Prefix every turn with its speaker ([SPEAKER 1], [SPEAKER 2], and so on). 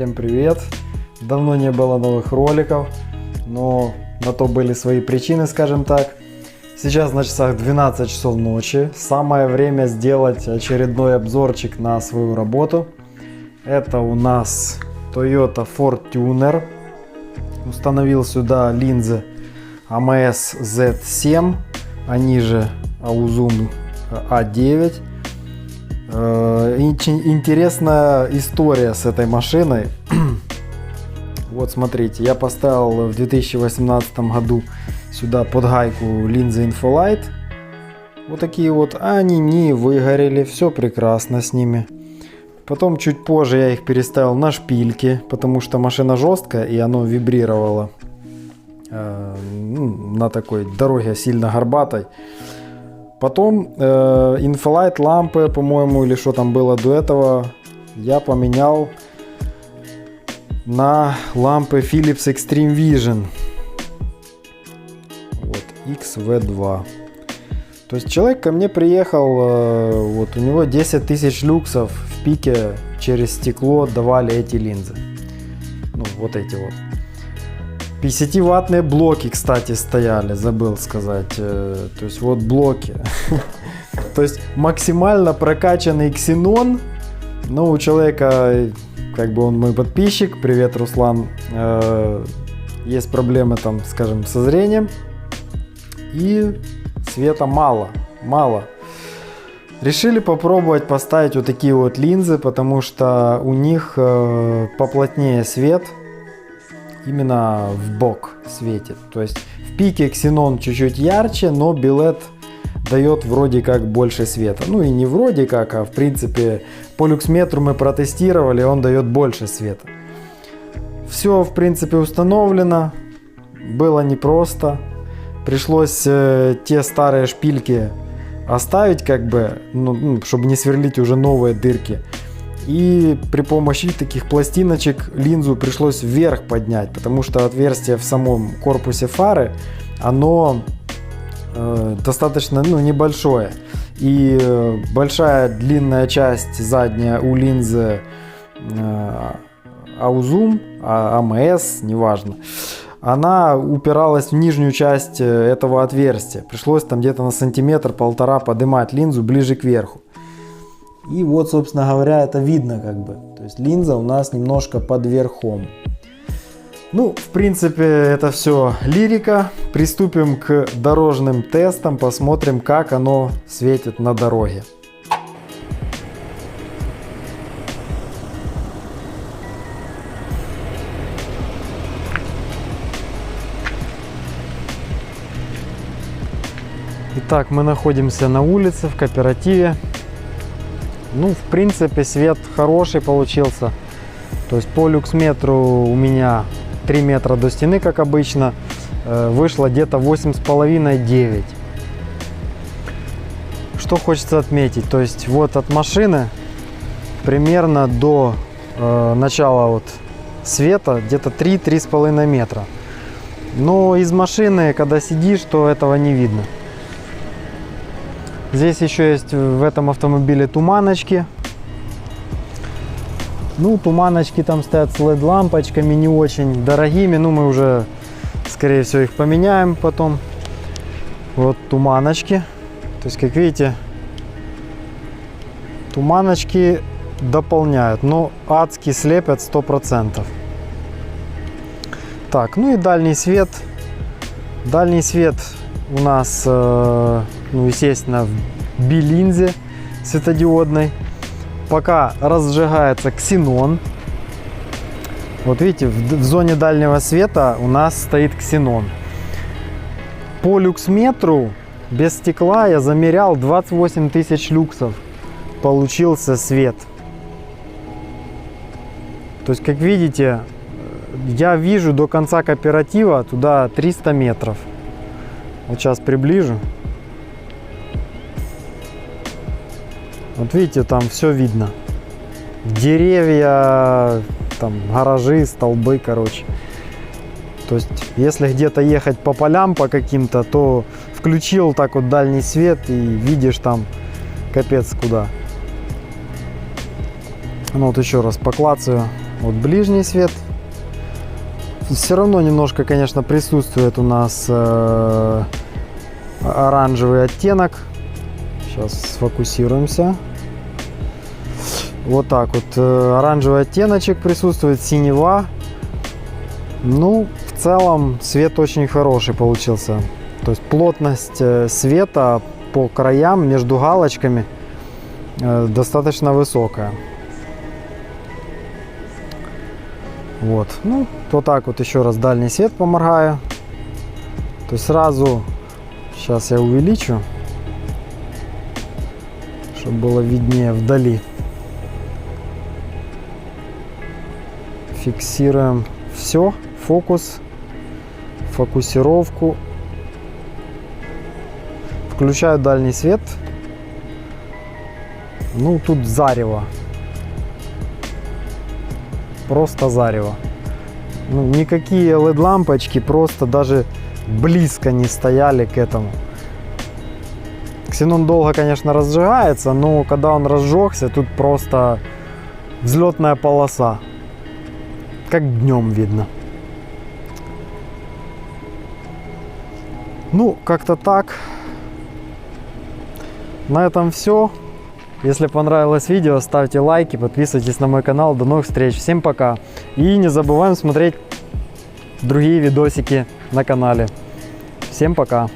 [SPEAKER 1] Всем привет! Давно не было новых роликов, но на то были свои причины, скажем так. Сейчас на часах 12 часов ночи. Самое время сделать очередной обзорчик на свою работу. Это у нас Toyota Fortuner. Установил сюда линзы AMS Z7, они же Auzum A9. Э, интересная история с этой машиной. Вот смотрите, я поставил в 2018 году сюда под гайку линзы Infolight. Вот такие вот, они не выгорели, все прекрасно с ними. Потом чуть позже я их переставил на шпильки, потому что машина жесткая и оно вибрировало э, ну, на такой дороге сильно горбатой. Потом э, Infolight лампы, по-моему, или что там было до этого, я поменял на лампы Philips Extreme Vision. Вот, XV2. То есть человек ко мне приехал, э, вот у него 10 тысяч люксов в пике через стекло давали эти линзы. Ну, вот эти вот. 50-ваттные блоки, кстати, стояли, забыл сказать. Э, то есть вот блоки. То есть максимально прокачанный ксенон. Ну, у человека, как бы он мой подписчик, привет, Руслан, э, есть проблемы там, скажем, со зрением. И света мало, мало. Решили попробовать поставить вот такие вот линзы, потому что у них э, поплотнее свет – именно в бок светит. То есть в пике ксенон чуть-чуть ярче, но билет дает вроде как больше света. Ну и не вроде как, а в принципе по люксметру мы протестировали, он дает больше света. Все в принципе установлено, было непросто. Пришлось э, те старые шпильки оставить как бы, ну, чтобы не сверлить уже новые дырки. И при помощи таких пластиночек линзу пришлось вверх поднять, потому что отверстие в самом корпусе фары, оно э, достаточно ну, небольшое. И э, большая длинная часть задняя у линзы э, Auzum, AMS, неважно, она упиралась в нижнюю часть э, этого отверстия. Пришлось там где-то на сантиметр-полтора поднимать линзу ближе к верху. И вот, собственно говоря, это видно как бы. То есть линза у нас немножко под верхом. Ну, в принципе, это все лирика. Приступим к дорожным тестам, посмотрим, как оно светит на дороге. Итак, мы находимся на улице, в кооперативе. Ну, в принципе, свет хороший получился. То есть по люксметру у меня 3 метра до стены, как обычно. Э, вышло где-то 8,5-9. Что хочется отметить, то есть вот от машины примерно до э, начала вот света где-то 3-3,5 метра. Но из машины, когда сидишь, то этого не видно. Здесь еще есть в этом автомобиле туманочки. Ну, туманочки там стоят с LED лампочками, не очень дорогими. Ну, мы уже, скорее всего, их поменяем потом. Вот туманочки. То есть, как видите, туманочки дополняют, но адски слепят 100%. Так, ну и дальний свет. Дальний свет у нас э, ну, естественно, в билинзе светодиодной. Пока разжигается ксенон. Вот видите, в, в зоне дальнего света у нас стоит ксенон. По люксметру без стекла я замерял 28 тысяч люксов. Получился свет. То есть, как видите, я вижу до конца кооператива туда 300 метров. Вот сейчас приближу. Вот видите, там все видно. Деревья, там гаражи, столбы, короче. То есть, если где-то ехать по полям по каким-то, то включил так вот дальний свет и видишь там капец куда. Ну вот еще раз поклацаю. Вот ближний свет. Все равно немножко, конечно, присутствует у нас э, оранжевый оттенок. Сейчас сфокусируемся. Вот так вот. э, Оранжевый оттеночек присутствует, синева. Ну, в целом свет очень хороший получился. То есть плотность э, света по краям между галочками э, достаточно высокая. Вот. Ну, вот так вот еще раз дальний свет поморгаю. То есть сразу, сейчас я увеличу, чтобы было виднее вдали. Фиксируем все, фокус, фокусировку. Включаю дальний свет. Ну, тут зарево. Просто зарево. Ну, никакие LED-лампочки просто даже близко не стояли к этому. Ксенон долго, конечно, разжигается, но когда он разжегся, тут просто взлетная полоса. Как днем видно. Ну, как-то так. На этом все. Если понравилось видео, ставьте лайки, подписывайтесь на мой канал. До новых встреч. Всем пока. И не забываем смотреть другие видосики на канале. Всем пока.